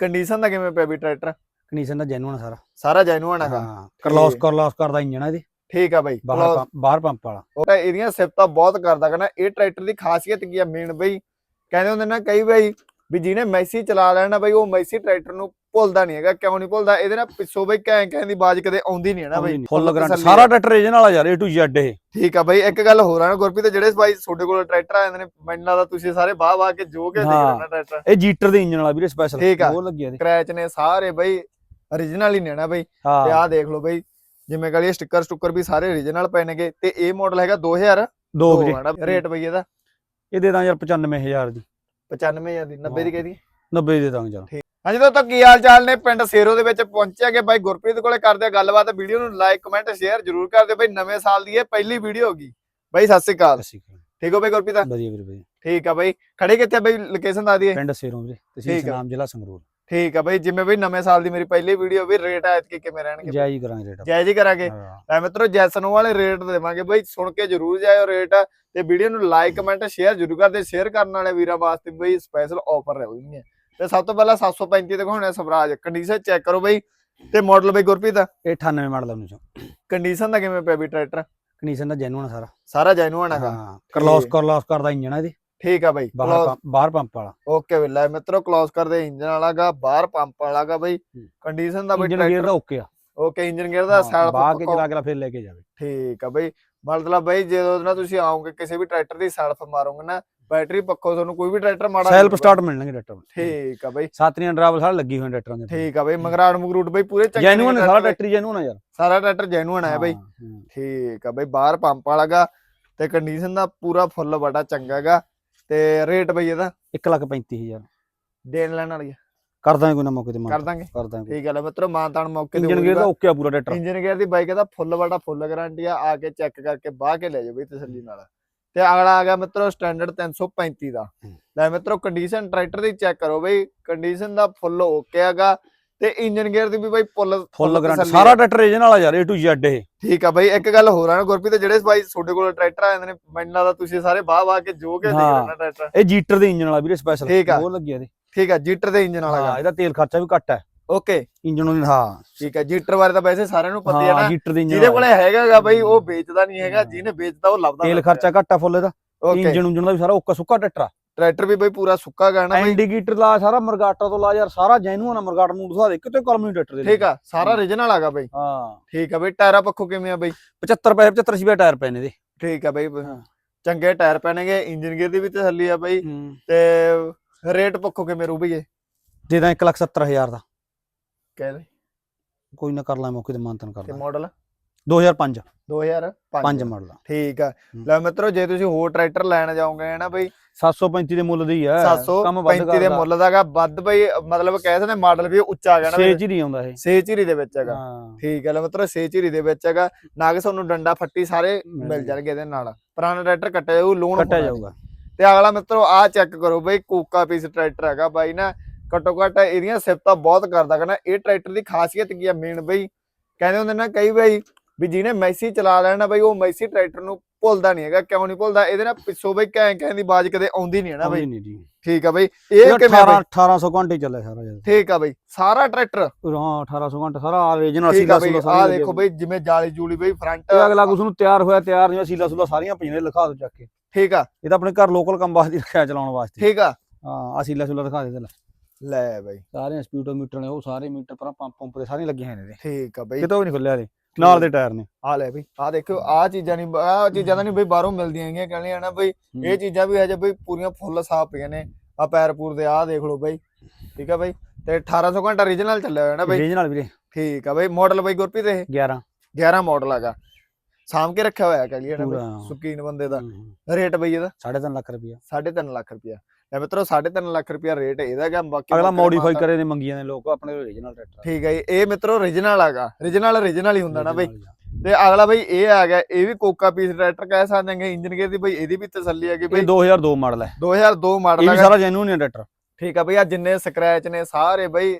Condition ਦਾ ਕਿਵੇਂ ਪਿਆ ਵੀ ਟਰੈਕਟਰ ਕੰਡੀਸ਼ਨ ਦਾ ਜੈਨੂਨ ਸਾਰਾ। ਸਾਰਾ ਜੈਨੂਅਨ ਹੈਗਾ ਹਾਂ ਕਰਲੌਸ। ਕਰਲੌਸ ਕਰਦਾ ਇੰਜਣ ਆ ਇਹਦੇ। ਠੀਕ ਆ ਬਾਈ ਬਾਹਰ ਪੰਪ- ਬਾਹਰ ਪੰਪ ਵਾਲਾ। ਉਹ ਤਾਂ ਇਹਦੀਆਂ ਸਿਫਤਾਂ ਬਹੁਤ ਕਰਦਾ ਕਹਿੰਦਾ ਇਹ ਟਰੈਕਟਰ ਦੀ ਖਾਸੀਅਤ ਕੀ ਆ ਮੇਨ ਬਈ? ਕਹਿੰਦੇ ਹੁੰਦੇ ਨਾ ਕਈ ਬਈ ਵੀ ਜਿਹਨੇ ਮੈਸੀ ਚਲਾ ਲੈਣਾ ਬਈ ਉਹ ਮੈਸੀ ਟਰੈਕਟਰ ਨੂੰ ਭੁੱਲਦਾ ਨਹੀਂ ਹੈਗਾ ਕਿਉਂ ਨਹੀਂ ਭੁੱਲਦਾ? ਇਹਦੇ ਨਾਲ ਪਿੱਛੋਂ ਬਈ ਕਹਿ ਕਹਿ ਦੀ ਆਵਾਜ਼ ਕਦੇ ਆਉਂਦੀ ਨਹੀਂ ਹੈ ਨਾ ਬਈ। ਫੁੱਲ ਗਰੰਟ ਸਾਰਾ। ਟਰੈਕਟਰ ਰੀਜਨ ਵਾਲਾ ਯਾਰ A to Z ਇਹ। ਠੀਕ ਆ ਬਈ ਇੱਕ ਗੱਲ ਹੋਰ ਆ ਨਾ ਗੁਰਪ੍ਰੀਤ ਜਿਹੜੇ ਬਾਈ ਤੁਹਾਡੇ ਕੋਲ ਟਰੈਕਟਰ ਆ ਜਾਂਦੇ ਨੇ ਮੈਨੂੰ ਲੱਗਦਾ ਤੁਸੀਂ ਸਾਰੇ ਬਾਹ ਬਾਹ ਕੇ ਜੋ ਕੇ ਦੇਖ। ਰਹੇ ਟਰੈਕਟਰ। ਇਹ ਜੀਟਰ ਦੇ ਇੰਜਨ ਵਾਲਾ ਵੀਰੇ ਸਪੈਸ਼ਲ। ਉਹ ਲੱਗਿਆ ਇਹਦੇ। ਸਕ੍ਰੈਚ ਨੇ ਸਾਰੇ ਬਈ origignal ਹੀ ਨੇ ਨਾ ਬਈ। ਤੇ ਆਹ ਦੇਖ ਲਓ ਬਈ ਜਿਵੇਂ ਕਹ ਲਈ ਸਟicker ਸਟੁੱਕਰ ਵੀ ਸਾਰੇ origignal ਪਏ ਨੇਗੇ। ਤੇ ਇਹ ਮਾਡਲ ਹੈਗਾ 2000 ਦੋ ਵੀਰੇ। ਰੇਟ ਬਈ ਇਹਦਾ। ਇਹ ਦੇ ਦਾਂ। ਯਾਰ 95000 ਦੀ 95 ਦੀ 90 ਦੀ ਕਹਿਦੀ 90 ਦੇ ਦਾਂਗੇ ਚੱਲ। ਹਾਂਜੀ ਦੋਸਤੋ ਕੀ ਹਾਲ ਚਾਲ ਨੇ? ਪਿੰਡ ਸੇਰੋ ਦੇ ਵਿੱਚ ਪਹੁੰਚਿਆ ਕਿ ਬਾਈ ਗੁਰਪ੍ਰੀਤ ਕੋਲੇ ਕਰਦੇ ਆ ਗੱਲਬਾਤ। ਵੀਡੀਓ ਨੂੰ ਲਾਈਕ ਕਮੈਂਟ ਸ਼ੇਅਰ ਜਰੂਰ ਕਰ ਦਿਓ ਬਾਈ। ਨਵੇਂ ਸਾਲ ਦੀ ਇਹ ਪਹਿਲੀ ਵੀਡੀਓ ਹੋਗੀ ਬਾਈ ਸਤਿ ਸ਼੍ਰੀ ਅਕਾਲ। ਠੀਕ ਹੋ ਬਾਈ ਗੁਰਪ੍ਰੀਤ? ਵਧੀਆ ਵੀਰੇ ਵਧੀਆ। ਠੀਕ ਆ ਬਾਈ। ਖੜੇ ਕਿੱਥੇ ਬਾਈ? ਲੋਕੇਸ਼ਨ ਦੱਸ ਦਈਏ। ਪਿੰਡ ਸੇਰੋਂ ਵੀਰੇ। ਠੀਕ ਤਹਿਸੀਲ ਆ। ਨਾਮ ਜ਼ਿਲ੍ਹਾ ਸੰਗਰੂਰ। ਠੀਕ ਆ ਬਾਈ। ਜਿਵੇਂ ਬਾਈ ਨਵੇਂ ਸਾਲ ਦੀ ਮੇਰੀ ਪਹਿਲੀ ਵੀਡੀਓ ਵੀ ਰੇਟ ਆਇਤ ਕਿ ਕਿਵੇਂ ਰਹਿਣਗੇ? ਜੈ ਜੀ ਕਰਾਂਗੇ ਰੇਟ ਜੈ ਜੀ ਕਰਾਂਗੇ। ਐ ਮਿੱਤਰੋ ਜੈਸਨ ਵਾਲੇ ਰੇਟ ਦੇਵਾਂਗੇ ਬਾਈ। ਸੁਣ ਕੇ ਜਰੂਰ ਜਾਇਓ ਰੇਟ ਤੇ ਵੀਡੀਓ ਨੂੰ ਲਾਈਕ ਕਮੈਂਟ ਸ਼ੇਅਰ ਜਰੂਰ ਕਰਦੇ ਸ਼ੇਅਰ ਕਰਨ ਵਾਲੇ ਵੀਰਾਂ ਵਾਸਤੇ ਬਈ ਸਪੈਸ਼ਲ ਆਫਰ ਰਹੂਗੀਆਂ ਤੇ ਸਭ ਤੋਂ ਪਹਿਲਾਂ 735 ਦਿਖਾਉਣਾ ਸਵਰਾਜ ਕੰਡੀਸ਼ਨ ਚੈੱਕ ਕਰੋ ਬਈ ਤੇ ਮਾਡਲ ਬਈ ਗੁਰਪ੍ਰੀਤ? ਇਹ 98 ਮਾਡਲ ਦਾ 1900 ਕੰਡੀਸ਼ਨ ਦਾ ਕਿਵੇਂ ਪਿਆ ਵੀ ਟਰੈਕਟਰ ਕੰਡੀਸ਼ਨ ਦਾ ਜੈਨੂਨ ਸਾਰਾ। ਸਾਰਾ ਜੈਨੂਅਨ ਹੈਗਾ ਹਾਂ ਕਰਲੌਸ। ਕਰਲੌਸ ਕਰਦਾ ਇੰਜਣ ਆ ਇਹਦੇ। ਠੀਕ ਆ ਬਈ ਬਾਹਰ ਪੰਪ- ਵਾਲਾ। ਓਕੇ ਵੀ ਲੈ ਮਿੱਤਰੋ ਕਲੋਜ਼ ਕਰਦੇ ਇੰਜਨ ਵਾਲਾਗਾ ਬਾਹਰ ਪੰਪ ਵਾਲਾਗਾ ਬਈ। ਕੰਡੀਸ਼ਨ ਦਾ ਬਈ ਇੰਜਨ ਗੇਅਰ ਦਾ ਓਕੇ ਆ। ਓਕੇ ਇੰਜਨ ਗੇਅਰ ਦਾ ਸੈਲਫ ਬਾਹ ਕੇ ਚਲਾ ਕੇ ਫਿਰ ਲੈ ਕੇ ਜਾਵੇ। ਠੀਕ ਆ ਬਈ ਮਤਲਬ ਬਈ ਜਦੋਂ ਨਾ ਤੁਸੀਂ ਆਓਗੇ ਕਿਸੇ ਵੀ ਟਰੈਕਟਰ ਦੀ ਸੈਲਫ ਮਾਰੋਗੇ ਨਾ ਬੈਟਰੀ ਪੱਖੋਂ ਤੁਹਾਨੂੰ ਕੋਈ ਵੀ ਟਰੈਕਟਰ ਮਾੜਾ ਸੈਲਫ। ਸਟਾਰਟ ਮਿਲਣਗੇ ਟਰੈਕਟਰ ਠੀਕ ਆ ਬਈ। ਸਾਤਰੀਆਂ ਡਰਾਈਵਰ ਸਾਰੇ ਲੱਗੀ ਹੋਏ ਟਰੈਕਟਰਾਂ ਦੇ ਠੀਕ ਆ ਬਈ ਮਗਰਾੜ ਮਗਰੂਟ ਬਈ ਪੂਰੇ ਚੰਗੇ ਜੈਨੂਨ ਸਾਰਾ ਟਰੈਕਟਰ ਜੈਨੂਨ ਆ ਯਾਰ। ਸਾਰਾ ਟਰੈਕਟਰ ਜੈਨੂਨ ਹੈ ਬਈ। ਹਾਂ, ਹਾਂ। ਠੀਕ ਆ ਬਈ ਬਾਹਰ ਪੰਪ ਵਾਲਾਗਾ ਤੇ ਕੰਡੀਸ਼ਨ ਦਾ ਪੂਰਾ ਫੁੱਲ ਬੜਾ ਚੰਗਾ ਹੈਗਾ ਤੇ ਰੇਟ ਬਈ ਇਹਦਾ? ਇੱਕ ਲੱਖ ਪੈਂਤੀ ਹਜ਼ਾਰ। ਦੇਣ ਲੈਣ ਵਾਲੀ ਆ। ਕਰ ਦਾਂਗੇ ਕੋਈ ਨਾ ਮੌਕੇ ਤੇ ਮਾਨ ਕਰ ਦਾਂਗੇ। ਕਰ ਦਾਂਗੇ। ਠੀਕ ਆ ਲੈ ਮਿੱਤਰੋ ਮਾਨਤਾਨ ਮੌਕੇ ਤੇ ਇੰਜਨ ਗੇਅਰ ਦਾ ਓਕੇ ਆ ਪੂਰਾ ਟਰੈਕਟਰ ਇੰਜਨ ਗੇਅਰ ਦੀ ਬਾਈਕ ਦਾ ਫੁੱਲ ਬੜਾ ਫੁੱਲ ਗਾਰੰਟੀ ਆ ਆ ਕੇ ਚੈੱਕ ਕਰਕੇ ਬਾਹ ਕੇ ਲੈ ਜਾਓ ਬਈ ਤਸੱਲੀ ਨਾਲ। ਤੇ ਅਗਲਾ ਆ ਗਿਆ ਮਿੱਤਰੋ ਸਟੈਂਡਰਡ 335 ਦਾ। ਲੈ ਮਿੱਤਰੋ ਕੰਡੀਸ਼ਨ ਟਰੈਕਟਰ ਦੀ ਚੈੱਕ ਕਰੋ ਬਈ ਕੰਡੀਸ਼ਨ ਦਾ ਫੁੱਲ ਓਕੇ ਹੈਗਾ ਤੇ ਇੰਜਨ ਗੇਅਰ ਦੀ ਵੀ ਬਈ ਫੁੱਲ ਫੁੱਲ ਗਰੰਟ ਸਾਰਾ ਆ। ਟਰੈਕਟਰ ਰੀਜਨ ਵਾਲਾ ਯਾਰ A to Z ਇਹ ਠੀਕ ਆ ਬਈ ਇੱਕ ਗੱਲ ਹੋਰ ਆ ਨਾ ਗੁਰਪ੍ਰੀਤ ਜਿਹੜੇ ਬਾਈ ਤੁਹਾਡੇ ਕੋਲ ਟਰੈਕਟਰ ਆ ਜਾਂਦੇ ਨੇ ਮੈਨੂੰ ਲੱਗਦਾ ਤੁਸੀਂ ਸਾਰੇ ਬਾਹ ਬਾਹ ਕੇ ਜੋ ਕੇ ਦੇਖ ਹਾਂ। ਰਹੇ ਨਾ ਟਰੈਕਟਰ ਇਹ ਜੀਟਰ ਦੇ ਇੰਜਨ ਵਾਲਾ ਵੀਰੇ ਸਪੈਸ਼ਲ ਆ। ਉਹ ਲੱਗਿਆ ਇਹਦੇ ਠੀਕ ਆ ਜੀਟਰ ਦੇ ਇੰਜਨ ਵਾਲਾ ਹਾਂ ਇਹਦਾ ਤੇਲ ਖਰਚਾ ਵੀ ਘੱਟ ਹੈ ਓਕੇ। ਇੰਜਨ ਨੂੰ ਹਾਂ। ਠੀਕ ਆ ਜੀਟਰ ਬਾਰੇ ਤਾਂ ਵੈਸੇ ਸਾਰਿਆਂ ਨੂੰ ਪਤਾ ਹੀ ਹਾਂ ਨਾ। ਜੀਟਰ ਦੇ ਇੰਜਨ ਜਿਹਦੇ ਕੋਲੇ ਹੈਗਾਗਾ ਬਈ ਉਹ ਵੇਚਦਾ ਨਹੀਂ ਹੈਗਾ ਹਾਂ। ਜਿਹਨੇ ਵੇਚਦਾ ਉਹ ਲੱਭਦਾ ਤੇਲ ਖਰਚਾ ਘੱਟ ਫੁੱਲ ਇਹਦਾ ਓਕੇ। ਇੰਜਨ ਉਂਜਨ ਦਾ ਵੀ ਸਾਰਾ ਓਕਾ ਸੁੱਕਾ ਟਰੈਕਟਰ ਆ। ਟਰੈਕਟਰ ਵੀ ਬਈ ਪੂਰਾ ਸੁੱਕਾ ਗਾਣਾ ਬਈ। ਇੰਡੀਕੇਟਰ ਲਾ ਸਾਰਾ ਮਰਗਾਟਾ ਤੋਂ ਲਾ ਯਾਰ ਸਾਰਾ ਜੈਨੂਨ ਆ ਮਰਗਾਟ ਨੂੰ ਦਿਖਾ ਦੇ ਕਿਤੇ ਕਲਮ ਨਹੀਂ ਟਰੈਕਟਰ ਦੇ ਠੀਕ ਆ ਸਾਰਾ origignal ਆਗਾ ਬਈ। ਹਾਂ। ਠੀਕ ਆ ਬਈ ਟਾਇਰਾਂ ਪੱਖੋਂ ਕਿਵੇਂ ਆ ਬਈ? 75 ਪੈਸੇ 75 ਸੀਬਾ ਟਾਇਰ ਪਏ ਨੇ ਇਹਦੇ। ਠੀਕ ਆ ਬਈ ਹਾਂ। ਚੰਗੇ ਟਾਇਰ ਪੈਣਗੇ ਇੰਜਨ ਗੇਅਰ ਦੀ ਵੀ ਤਸੱਲੀ ਆ ਬਈ। ਤੇ ਰੇਟ ਪੱਖੋਂ ਕਿਵੇਂ ਰੂ ਬਈ ਇਹ ਦੇ ਦਾਂ 1 ਲੱਖ 70 ਹਜ਼ਾਰ ਦਾ। ਕੋਈ ਨਾ ਕਰ ਲਾਂ ਮੌਕੇ ਤੇ ਮਾਨਤਨ ਕਰ ਤੇ ਲਾਂ। ਮਾਡਲ 2005 2005 ਪੰਜ। ਮਾਡਲ ਆ। ਠੀਕ ਆ। ਹੂੰ। ਲੈ ਮਿੱਤਰੋ ਜੇ ਤੁਸੀਂ ਹੋਰ ਟਰੈਕਟਰ ਲੈਣ ਜਾਓਗੇ ਨਾ ਬਈ 735 ਦੇ ਮੁੱਲ ਦੀ ਆ। ਕੰਮ ਵੱਧ 735 ਦੇ ਮੁੱਲ ਦਾਗਾ ਵੱਧ ਬਈ ਮਤਲਬ ਕਹਿ ਸਕਦੇ ਮਾਡਲ ਵੀ ਉੱਚਾ ਚ ਹੀ ਨਹੀਂ ਆਉਂਦਾ ਇਹ। ਸੇ ਝੀਰੀ ਦੇ ਵਿੱਚ ਹੈਗਾ। ਹਾਂ। ਠੀਕ ਹੈ ਲੈ ਮਿੱਤਰੋ ਸੇ ਝੀਰੀ ਦੇ ਵਿੱਚ ਹੈਗਾ। ਨਾ ਕਿ ਤੁਹਾਨੂੰ ਡੰਡਾ ਫੱਟੀ ਸਾਰੇ ਮਿਲ ਮਿਲ ਜਾਣਗੇ ਇਹਦੇ ਨਾਲ। ਪੁਰਾਣਾ ਟਰੈਕਟਰ ਕੱਟਿਆ ਜਾਊ ਲੋਨ ਕੱਟਿਆ ਜਾਊਗਾ। ਤੇ ਅਗਲਾ ਮਿੱਤਰੋ ਆ ਚੈੱਕ ਕਰੋ ਬਈ ਕੋਕਾ ਪੀਸ ਟਰੈਕਟਰ ਹੈਗਾ ਬਾਈ ਨਾ। ਘੱਟੋ ਘੱਟ ਇਹਦੀਆਂ ਸਿਫਤਾਂ ਬਹੁਤ ਕਰਦਾ ਕਹਿੰਦਾ ਇਹ ਟਰੈਕਟਰ ਦੀ ਖਾਸੀਅਤ ਕੀ ਆ ਮੇਨ ਬਈ? ਕਹਿੰਦੇ ਹੁੰਦੇ ਨਾ ਕਈ ਬਈ ਵੀ ਜਿਹਨੇ ਮੈਸੀ ਚਲਾ ਲੈਣਾ ਬਈ ਉਹ ਮੈਸੀ ਟਰੈਕਟਰ ਨੂੰ ਭੁੱਲਦਾ ਨਹੀਂ ਹੈਗਾ ਕਿਉਂ ਨਹੀਂ ਭੁੱਲਦਾ? ਇਹਦੇ ਨਾਲ ਪਿੱਛੋਂ ਬਈ ਕਹਿ ਕਹਿ ਦੀ ਆਵਾਜ਼ ਕਦੇ ਆਉਂਦੀ ਨਹੀਂ ਹੈ ਨਾ ਬਈ। ਨਹੀਂ ਜੀ। ਠੀਕ ਆ ਬਈ ਇਹ ਕਿਵੇਂ ਆ 18 ਬਈ 1800 ਘੰਟੇ ਚੱਲਿਆ ਸਾਰਾ ਜਦ ਠੀਕ ਆ ਬਈ ਸਾਰਾ ਟਰੈਕਟਰ? ਹਾਂ 1800 ਘੰਟੇ ਸਾਰਾ ਰੀਜਨਲ ਠੀਕ ਆ ਸੀਲਾ ਸੁਲਾ ਆ ਦੇਖੋ ਬਈ ਜਿਵੇਂ ਜਾਲੀ ਜੂਲੀ ਬਈ ਫਰੰਟ ਇਹ ਅਗਲਾ ਕੁਛ ਨੂੰ ਤਿਆਰ ਹੋਇਆ ਤਿਆਰ ਨਹੀਂ ਸੀਲਾ ਸੁਲਾ ਸਾਰੀਆਂ ਪਈਆਂ ਨੇ ਲਿਖਾ ਦੋ ਚੱਕ ਕੇ। ਠੀਕ ਆ। ਇਹ ਤਾਂ ਆਪਣੇ ਘਰ ਲੋਕਲ ਕੰਮ ਵਾਸਤੇ ਰੱਖਿਆ ਚਲਾਉਣ ਵਾਸਤੇ। ਠੀਕ ਆ। ਹਾਂ ਆ ਸੀਲਾ ਸੁਲਾ ਦਿਖਾ ਦੇ ਤੇ ਲੈ ਬਈ। ਸਾਰੇ ਸਪੀਡੋਮੀਟਰ ਨੇ ਉਹ ਸਾਰੇ ਮੀਟਰ ਪਰ ਪੰਪ ਪੰਪ ਦੇ ਸਾਰੇ ਲੱਗੇ ਹੋਏ ਨੇ ਇਹਦੇ। ਠੀਕ ਆ ਬਈ। ਕਿਤੋਂ ਵੀ ਨਹੀਂ ਖੁੱਲਿਆ ਇਹਦੇ ਨਾਲ ਦੇ ਟਾਇਰ ਨੇ। ਆ ਲੈ ਬਈ ਆ ਦੇਖੋ ਆ ਚੀਜ਼ਾਂ ਨਹੀਂ ਆ ਚੀਜ਼ਾਂ ਤਾਂ ਨਹੀਂ ਬਈ ਬਾਹਰੋਂ ਮਿਲਦੀਆਂ ਹੈਗੀਆਂ ਕਹਿੰਦੇ ਨਾ ਬਈ ਇਹ ਚੀਜ਼ਾਂ ਵੀ ਹਜੇ ਬਈ ਪੂਰੀਆਂ ਫੁੱਲ ਸਾਫ਼ ਪਈਆਂ ਨੇ। ਆ ਪੈਰ ਪੂਰ ਦੇ ਆ ਦੇਖ ਲਓ ਬਈ। ਠੀਕ ਆ ਬਈ ਤੇ 1800 ਘੰਟਾ origignal ਚੱਲਿਆ ਹੋਇਆ ਨਾ ਬਈ। ਰੀਜਨਲ ਵੀਰੇ। ਠੀਕ ਆ ਬਈ ਮਾਡਲ ਬਈ ਗੁਰਪ੍ਰੀਤ ਇਹ? 11 11 ਮਾਡਲ ਹੈਗਾ ਸਾਂਭ ਕੇ ਰੱਖਿਆ ਹੋਇਆ ਕਹ ਲਈਏ ਨਾ। ਬਈ ਸੁਕੀਨ ਬੰਦੇ ਦਾ। ਰੇਟ ਬਈ ਇਹਦਾ? ਸਾਢੇ ਤਿੰਨ ਲੱਖ ਰੁਪਇਆ। 3.5 ਲੱਖ ਰੁਪਇਆ। ਤੇ ਮਿੱਤਰੋ 3.5 ਲੱਖ ਰੁਪਿਆ ਰੇਟ ਇਹਦਾ ਹੈਗਾ ਬਾਕੀ ਅਗਲਾ ਮੋਡੀਫਾਈ ਕਰੇ ਨੇ ਮੰਗੀਆਂ ਨੇ ਲੋਕ ਆਪਣੇ origignal ਟਰੈਕਟਰ ਠੀਕ ਹੈ ਇਹ ਮਿੱਤਰੋ origignal ਹੈਗਾ। Origignal origignal ਹੀ ਹੁੰਦਾ ਨਾ ਬਈ। ਤੇ ਅਗਲਾ ਬਈ ਇਹ ਆ ਗਿਆ ਇਹ ਵੀ ਕੋਕਾ ਪੀਸ ਟਰੈਕਟਰ ਕਹਿ ਸਕਦੇ ਹਾਂ ਇੰਜਨ ਗੇਅਰ ਦੀ ਬਈ ਇਹਦੀ ਵੀ ਤਸੱਲੀ ਹੈਗੀ ਬਈ। 2002 ਮਾਡਲ ਹੈ। 2002 ਮਾਡਲ ਹੈ ਸਾਰਾ ਜੈਨੂਨ ਹੈ ਟਰੈਕਟਰ ਠੀਕ ਆ ਬਈ ਆ ਜਿੰਨੇ ਸਕ੍ਰੈਚ ਨੇ ਸਾਰੇ ਬਈ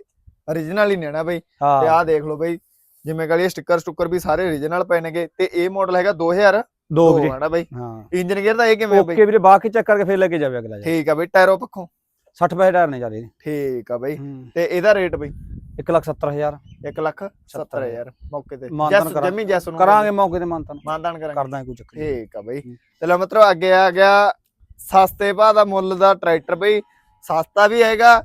origignal ਹੀ ਲੈਣਾ ਬਈ। ਤੇ ਆਹ ਦੇਖ ਲਓ ਬਈ ਜਿਵੇਂ ਕਹ ਲਈ ਸਟicker ਸਟੁੱਕਰ ਵੀ ਸਾਰੇ origignal ਪੈਣਗੇ ਤੇ ਇਹ ਮਾਡਲ ਹੈਗਾ 2000 2 ਵੀਰੇ। ਹਣਾ ਬਾਈ। ਇੰਜਨ ਗੇਅਰ ਦਾ ਇਹ ਕਿਵੇਂ ਬਾਈ ਓਕੇ ਵੀਰੇ ਬਾਕੀ ਚੈੱਕ ਕਰਕੇ ਫੇਰ ਲੈ ਕੇ ਜਾਵੇ ਅਗਲਾ ਠੀਕ ਆ ਬਾਈ ਟਾਇਰੋ ਪੱਖੋਂ। 60 ਪੈਸੇ ਟਾਇਰ ਨੇ ਚੱਲੇ ਠੀਕ ਆ ਬਾਈ। ਤੇ ਇਹਦਾ ਰੇਟ ਬਾਈ? 170000 170000 ਮੌਕੇ ਤੇ। ਜਸ ਜਮੀ ਜਸ ਨੂੰ ਕਰਾਂਗੇ ਮੌਕੇ ਤੇ ਮਾਨਤਨ। ਮਾਨਤਨ ਕਰਾਂਗੇ। ਕਰਦਾਂਗੇ ਕੋਈ ਚੱਕਰ ਠੀਕ ਆ ਬਾਈ। ਤੇ ਲੈ ਮਤਲਬ ਅੱਗੇ ਆ ਗਿਆ ਸਸਤੇ ਭਾ ਦਾ ਮੁੱਲ ਦਾ ਟਰੈਕਟਰ ਬਈ। ਸਸਤਾ ਵੀ ਹੈਗਾ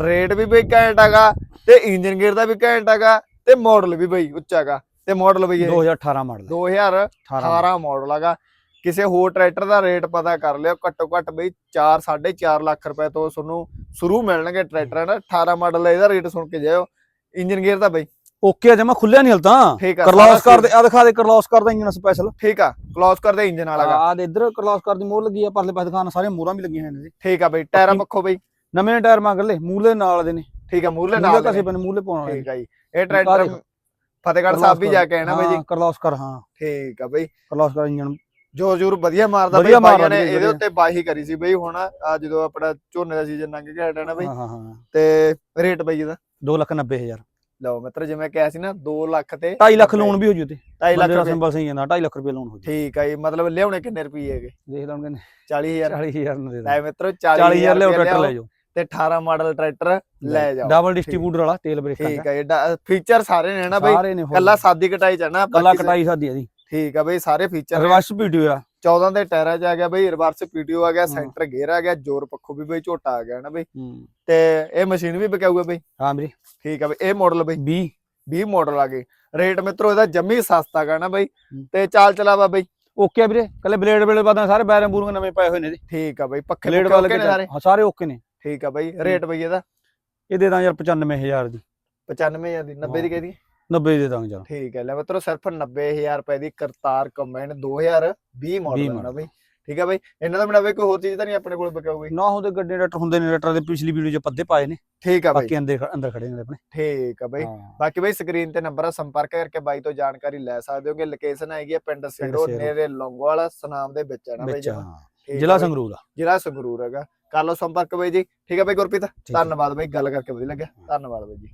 ਰੇਟ ਵੀ ਬਈ ਘੈਂਟ ਹੈਗਾ ਤੇ ਇੰਜਨ ਗੇਅਰ ਦਾ ਵੀ ਘੈਂਟ ਹੈਗਾ ਤੇ ਮਾਡਲ ਵੀ ਬਈ ਉੱਚਾ ਹੈਗਾ। ਤੇ ਮਾਡਲ ਬਈ ਇਹ 2018 ਮਾਡਲ 2018 18 ਮਾਡਲ ਹੈਗਾ। ਕਿਸੇ ਹੋਰ ਟਰੈਕਟਰ ਦਾ ਰੇਟ ਪਤਾ ਕਰ ਲਿਓ ਘੱਟੋ ਘੱਟ ਬਈ 4 4.5 ਲੱਖ ਰੁਪਏ ਤੋਂ ਤੁਹਾਨੂੰ ਸ਼ੁਰੂ ਮਿਲਣਗੇ ਟਰੈਕਟਰ ਨਾ 18 ਮਾਡਲ ਇਹਦਾ ਰੇਟ ਸੁਣ ਕੇ ਜਾਇਓ। ਇੰਜਨ ਗੇਅਰ ਦਾ ਬਈ। ਓਕੇ ਜਮਾ ਖੁੱਲਿਆ ਨਹੀਂ ਹਲ ਤਾਂ। ਠੀਕ ਆ ਕਰਲੌਸ ਸਾਰਾ ਕਰਦੇ ਆ ਦਿਖਾ ਦੇ ਕਰਲੌਸ ਕਰਦਾ ਇੰਜਨ ਸਪੈਸ਼ਲ ਠੀਕ ਆ ਕਲੋਜ਼ ਕਰਦੇ ਇੰਜਨ ਵਾਲਾ ਆ ਦੇ ਇੱਧਰ ਕਰਲੌਸ ਕਰ ਦੀ ਮੋਹਰ ਲੱਗੀ ਆ ਪਰਲੇ ਪਾਸੇ ਦੁਕਾਨ ਸਾਰੇ ਮੋਹਰਾਂ ਵੀ ਲੱਗੀਆਂ ਹੋਈਆਂ ਨੇ ਜੀ। ਠੀਕ ਆ ਬਈ ਟਾਇਰਾਂ ਪੱਖੋਂ ਬਈ। ਨਵੇਂ ਟਾਇਰ ਮੰਗ ਲੈ ਮੂਲੇ ਨਾਲ ਦੇ ਨੇ। ਠੀਕ ਆ ਮੂਲੇ ਨਾਲ ਦੇ ਨੇ। ਮੂਲੇ ਪਾਉਣ ਵਾਲੇ ਠੀਕ ਆ ਜੀ। ਇਹ ਟਰੈਕਟਰ ਫਤਿਹਗੜ੍ਹ ਸਾਹਿਬ ਵੀ ਜਾ ਕੇ ਆਣਾ ਬਈ ਜੀ। ਕਰਲੌਸ ਕਰ ਹਾਂ। ਠੀਕ ਆ ਬਈ। ਕਰਲੌਸ ਕਰ ਇੰਜਨ ਜੋਰ ਜੋਰ ਵਧੀਆ ਮਾਰਦਾ ਬਈ ਬਾਈਆਂ ਨੇ ਇਹਦੇ। ਉੱਤੇ ਬਾਹੀ ਕਰੀ ਸੀ ਬਈ ਹੁਣ ਆ ਜਦੋਂ ਆਪਣਾ ਝੋਨੇ ਦਾ ਸੀਜ਼ਨ ਲੰਘ ਗਿਆ ਹਟਣਾ ਬਈ। ਹਾਂ ਹਾਂ ਹਾਂ। ਤੇ ਰੇਟ ਬਈ ਇਹਦਾ? 2 ਲੱਖ 90 ਹਜ਼ਾਰ। ਲਓ ਮਿੱਤਰ ਜਿਵੇਂ ਕਿਹਾ ਸੀ ਨਾ 2 ਲੱਖ ਤੇ 2.5 ਲੱਖ ਲੋਨ ਵੀ ਹੋ ਜੂ ਤੇ। 2.5 ਲੱਖ ਰੁਪਏ। ਸਿੰਬਲ ਸਹੀ ਜਾਂਦਾ 2.5 ਲੱਖ ਰੁਪਏ ਲੋਨ ਹੋ ਜੂ। ਠੀਕ ਆ ਜੀ ਮਤਲਬ ਲਿਆਉਣੇ ਕਿੰਨੇ ਰੁਪਏ ਹੈਗੇ? ਦੇਖ ਲਓਗੇ 40000 40000 ਨੂੰ ਦੇ ਲੈ ਦੇ ਮਿੱਤਰੋ 40000 40000 ਲਿਓ ਰੁਪਏ ਟਰੈਕਟਰ ਲੈ ਲਿਆਓ ਜਾਓ। ਤੇ 18 ਮਾਡਲ ਟਰੈਕਟਰ ਲੈ ਜਾਓ। ਡਬਲ ਡਿਸਟ੍ਰੀਬਿਊਟਰ ਵਾਲਾ ਤੇਲ ਬ੍ਰੇਕਾਂ ਠੀਕ ਆ ਜੀ ਫੀਚਰ ਸਾਰੇ ਨੇ ਨਾ ਬਈ? ਕੱਲਾ ਸਾਦੀ ਕਟਾਈ ਨਾ ਕੱਲਾ ਕਟਾਈ ਸਾਦੀ ਇਹਦੀ ਠੀਕ ਆ ਬਈ ਸਾਰੇ ਫੀਚਰ ਰਿਵਰਸ ਵੀਡੀਓ ਆ। 14 ਦੇ ਟਾਇਰਾਂ ਚ ਆ ਗਿਆ ਬਈ ਰਿਵਰਸ ਪੀਟੀਓ ਆ ਗਿਆ ਹਾਂ। ਸੈਂਟਰ ਗੇਅਰ ਆ ਗਿਆ ਜ਼ੋਰ ਪੱਖੋਂ ਵੀ ਬਈ ਝੋਟਾ ਆ ਗਿਆ ਨਾ ਬਈ। ਹੂੰ। ਤੇ ਇਹ ਮਸ਼ੀਨ ਵੀ ਵਿਕਾਊਗਾ ਬਈ? ਹਾਂ ਵੀਰੇ। ਠੀਕ ਆ ਬਈ ਇਹ ਮਾਡਲ ਬਈ। 20 20 ਮਾਡਲ ਆ ਗਏ। ਰੇਟ ਮਿੱਤਰੋ ਇਹਦਾ ਜੰਮੀ ਸਸਤਾ ਗਾ ਨਾ ਬਈ। ਹੂੰ। ਤੇ ਚਾਲ ਚਲਾਵਾ ਬਈ। ਓਕੇ ਵੀਰੇ ਕੱਲੇ ਬਲੇਡ ਬਲੇਡ ਬਾਦਾਂ ਸਾਰੇ ਬੂਰਿੰਗ ਨਵੇਂ ਪਏ ਹੋਏ ਨੇ ਇਹਦੇ ਠੀਕ ਆ ਬਈ ਪੱਖੇ ਬਲੇਡ ਵਾਲੇ ਹਾਂ ਸਾਰੇ ਓਕੇ ਨੇ। ਠੀਕ ਆ ਬਈ ਰੇਟ ਬਈ ਇਹਦਾ? ਇਹ ਦੇ ਦਾਂ ਯਾਰ 95000 ਦੀ। 95000 ਦੀ 90 ਦੀ ਕਹਿਦੀ 90 ਦੀ ਦੇ ਦਾਂਗੇ ਚਲ। ਠੀਕ ਹੈ ਲੈ ਮਿੱਤਰੋ ਸਿਰਫ 90000 ਰੁਪਏ ਦੀ ਕਰਤਾਰ ਕੰਬਾਈਨ 2020 ਮਾਡਲ ਹੈ ਨਾ ਬਈ। ਠੀਕ ਹੈ ਬਈ ਇਹਨਾਂ ਦਾ ਬਣਾਵੇ ਕੋਈ ਹੋਰ ਚੀਜ਼ ਤਾਂ ਨਹੀਂ ਆਪਣੇ ਕੋਲ ਵਿਕਾਊਗੀ? ਨਾ ਹੁੰਦੇ ਗੱਡੇ ਡਾਕਟਰ ਹੁੰਦੇ ਨੇ ਡਾਕਟਰ ਦੇ ਪਿਛਲੀ ਵੀਡੀਓ 'ਚ ਪੱਦੇ ਪਾਏ ਨੇ। ਠੀਕ ਆ ਬਈ। ਬਾਕੀ ਅੰਦਰ ਅੰਦਰ ਖੜੇ ਨੇ ਆਪਣੇ। ਠੀਕ ਆ ਬਈ। ਬਾਕੀ ਬਈ ਸਕਰੀਨ ਤੇ ਨੰਬਰ ਆ ਸੰਪਰਕ ਕਰਕੇ ਬਾਈ ਤੋਂ ਜਾਣਕਾਰੀ ਲੈ ਸਕਦੇ ਹੋਗੇ। ਲੋਕੇਸ਼ਨ ਹੈਗੀ ਹੈ ਪਿੰਡ ਸੇਰੋ। ਨੇੜੇ ਲੌਂਗੋਵਾਲ ਸਨਾਮ ਦੇ ਵਿੱਚ ਹੈ ਨਾ ਬਈ ਆ ਜ਼ਿਲ੍ਹਾ ਸੰਗਰੂਰ ਆ। ਜ਼ਿਲ੍ਹਾ ਸੰਗਰੂਰ ਹੈਗਾ। ਕਰ ਲਓ ਸੰਪਰਕ ਬਈ ਜੀ। ਠੀਕ ਹੈ ਬਈ ਗੁਰਪ੍ਰੀਤ। ਧੰਨਵਾਦ ਬਈ ਗੱਲ ਕਰਕੇ ਵਧੀਆ ਲੱਗਿਆ। ਧੰਨਵਾਦ ਬਈ ਜੀ।